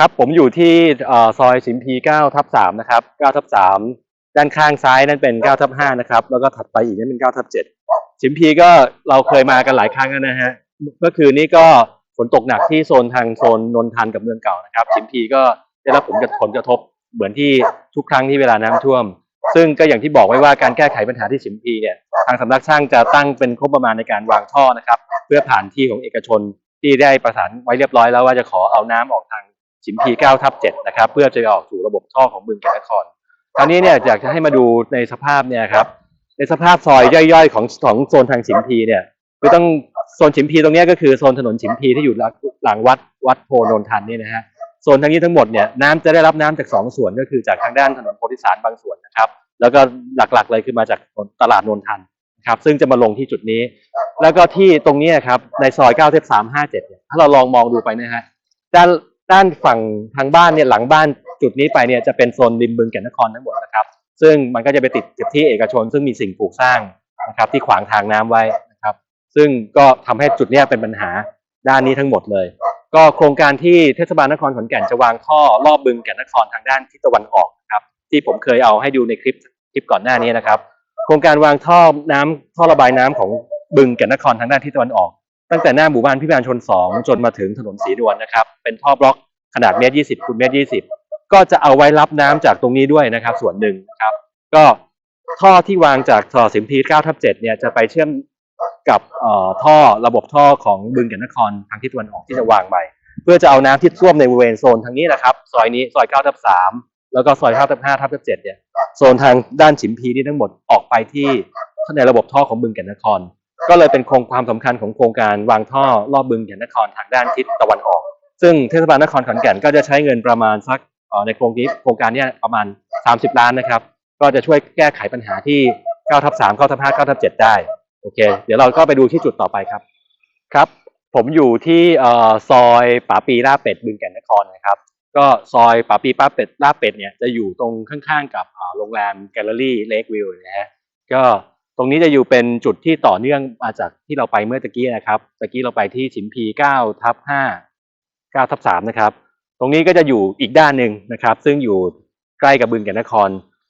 ครับผมอยู่ที่ซอยสิมพี9ทับ3นะครับ9ทับ3ด้านข้างซ้ายนั่นเป็น9ทับ5นะครับ แล้วก็ถัดไปอีกนั่นเป็น9ทับ7สิมพีก็เราเคยมากันหลายครั้งแล้วนะฮะเมื่อคืนนี้ก็ฝนตกหนักที่โซนทางโซนนนทันกับเมืองเก่านะครับสิมพีก็ได้รับผลกระผลกระทบเหมือนที่ทุกครั้งที่เวลาน้ำท่วม ซึ่งก็อย่างที่บอกไว้ว่าการแก้ไขปัญหาที่สิมพีเนี่ยทางสำนักช่างจะตั้งเป็นงบประมาณในการวางท่อนะครับ เพื่อผ่านที่ของเอกชนที่ได้ประสานไว้เรียบร้อยแล้วว่าจะขอเอาน้ำออกทาง ชิมพี9ทับ7นะครับ เพื่อจะออกสู่ระบบท่อของบึงแก่นครคราวนี้เนี่ยอยากจะให้มาดูในสภาพเนี่ยครับในสภาพซอยย่อยๆ ของของโซนทางชิมพีเนี่ยคือต้องโซนชิมพีตรงนี้ก็คือโซนถนนชิมพีที่อยู่หลังวัดวัดโพนนทันนี่นะฮะโซนทางนี้ทั้งหมดเนี่ยน้ำจะได้รับน้ำจากสองส่วนก็คือจากทางด้านถนนโพธิสารบางส่วนนะครับ แล้วก็หลักๆเลยคือมาจากตลาดนนทันครับซึ่งจะมาลงที่จุดนี้ แล้วก็ที่ตรงนี้ครับในซอย9เทพ357เนี่ยถ้าเราลองมองดูไปนะฮะด้าน ด้านฝั่งทางบ้านเนี่ยหลังบ้านจุดนี้ไปเนี่ยจะเป็นโซนริมบึงแก่นนครทั้งหมดนะครับ ซึ่งมันก็จะไปติดกับที่เอกชน ซึ่งมีสิ่งปลูกสร้างนะครับที่ขวางทางน้ำไว้นะครับ ซึ่งก็ทำให้จุดนี้เป็นปัญหาด้านนี้ทั้งหมดเลย ก็โครงการที่เทศบาลนครขอนแก่นจะวางท่อรอบบึงแก่นนครทางด้านทิศตะวันออกนะครับที่ผมเคยเอาให้ดูในคลิปคลิปก่อนหน้านี้นะครับ โครงการวางท่อน้ำท่อระบายน้ำของบึงแก่นนครทางด้านทิศตะวันออกตั้งแต่หน้าหมู่บ้านพิบาลชนสองจนมาถึงถนนสีดวนนะครับ เป็นท่อบล็อก ขนาดเมตรยี่สิบคูณเมตรยี่สิบก็จะเอาไว้รับน้ำจากตรงนี้ด้วยนะครับ ส่วนหนึ่งนะครับ ก็ท่อที่วางจากท่อสิมพีเก้าทับเจ็ดเนี่ยจะไปเชื่อมกับท่อระบบท่อของบึงแก่นนครทางทิศตะวันออกที่จะวางไปเพื่อจะเอาน้ำที่ท่วมในบริเวณโซนทางนี้นะครับ ซอยนี้ซอยเก้าทับสามแล้วก็ซอยเก้าทับห้าทับเจ็ดเนี่ยโซนทางด้านฉิมพีนี่ทั้งหมดออกไปที่ในระบบท่อของบึงแก่นนคร ก็เลยเป็นโครงความสำคัญของโครงการวางท่อรอบบึงแก่นนครทางด้านทิศตะวันออก ซึ่งเทศบาลนครขอนแก่นก็จะใช้เงินประมาณสักในโครงนี้โครงการนี้ประมาณ 30 ล้านนะครับ ก็จะช่วยแก้ไขปัญหาที่9ทับ3 9ทับ5 9ทับ7ได้ โอเค เดี๋ยวเราก็ไปดูที่จุดต่อไปครับ ครับ ผมอยู่ที่ซอยป๋าปีลาเป็ดบึงแก่นนครนะครับ ก็ซอยป๋าปีป้าเป็ดลาเป็ดเนี่ยจะอยู่ตรงข้างๆ กับโรงแรมแกลเลอรี่เลกวิวนะฮะ ก็ตรงนี้จะอยู่เป็นจุดที่ต่อเนื่องมาจากที่เราไปเมื่อตะกี้นะครับ ตะกี้เราไปที่ฉิมพี9ทับ5 9ทับ3นะครับ ตรงนี้ก็จะอยู่อีกด้านหนึ่งนะครับ ซึ่งอยู่ใกล้กับบึงแก่นนคร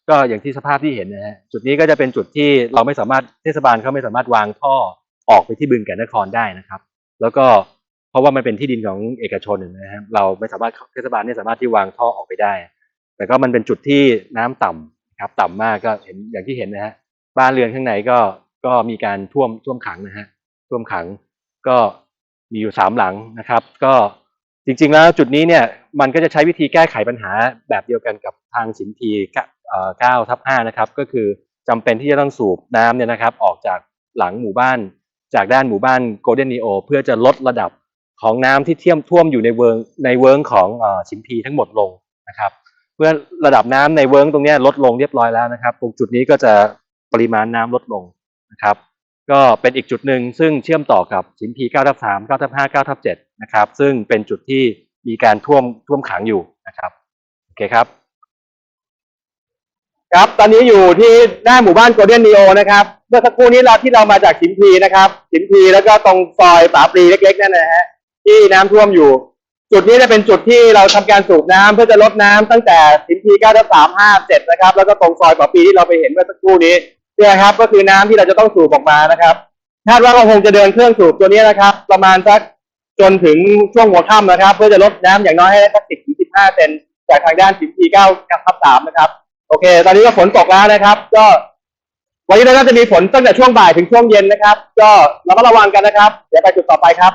ก็อย่างที่สภาพที่เห็นนะฮะจุดนี้ก็จะเป็นจุดที่เราไม่สามารถเทศบาลเขาไม่สามารถวางท่อออกไปที่บึงแก่นนครได้นะครับ แล้วก็เพราะว่ามันเป็นที่ดินของเอกชนนะฮะเราไม่สามารถเทศบาลไม่สามารถที่วางท่อออกไปได้ แต่ก็มันเป็นจุดที่น้ำต่ำนะครับต่ำมากก็เห็นอย่างที่เห็นนะฮะบ้านเรือนข้างในก็ก็มีการท่วมท่วมขังนะฮะท่วมขังก็มีอยู่สามหลังนะครับ ก็ จริงๆแล้วจุดนี้เนี่ยมันก็จะใช้วิธีแก้ไขปัญหาแบบเดียวกันกับทางสินทีเก้าทับห้านะครับก็คือจำเป็นที่จะต้องสูบน้ำเนี่ยนะครับออกจากหลังหมู่บ้าน จากด้านหมู่บ้านโกลเด้นนีโอเพื่อจะลดระดับของน้ำที่เที่ยมท่วมอยู่ในเวิงในเวิงของสินพีทั้งหมดลงนะครับ เพื่อระดับน้ำในเวิร์งตรงนี้ลดลงเรียบร้อยแล้วนะครับ ตรงจุดนี้ก็จะปริมาณน้ำลดลงนะครับ ก็เป็นอีกจุดหนึ่งซึ่งเชื่อมต่อกับสินพี9ทับ3 9ทับ5 9ทับ7นะครับ ซึ่งเป็นจุดที่มีการท่วมท่วมขังอยู่นะครับ โอเคครับ ครับตอนนี้อยู่ที่หน้าหมู่บ้านโกลเด้นนีโอนะครับ เมื่อสักครู่นี้เราที่เรามาจากสินพีนะครับสินพีแล้วก็ตรงซอยป๋าปรีเล็กๆนั่นนะฮะที่น้ำท่วมอยู่ จุดนี้จะเป็นจุดที่เราทำการสูบน้ำเพื่อจะลดน้ำตั้งแต่สินพี9ทับ3 5 7นะครับ แล้วก็ตรงซอยป๋าปรีที่เราไปเห็นเมื่อสักครู่นี้ เนี่ยครับก็คือน้ำที่เราจะต้องสูบออกมานะครับคาดว่าก็คงจะเดินเครื่องสูบตัวนี้นะครับ ประมาณสักจนถึงช่วงหัวค่ำนะครับ เพื่อจะลดน้ำอย่างน้อยให้ได้สัก10ถึง15เซนจากทางด้านสินพี9ทับ3นะครับ โอเค ตอนนี้ก็ฝนตกแล้วนะครับ ก็ วันนี้เราจะมีฝนตั้งแต่ช่วงบ่ายถึงช่วงเย็นนะครับ ก็เราก็ระวังกันนะครับ เดี๋ยวไปจุดต่อไปครับ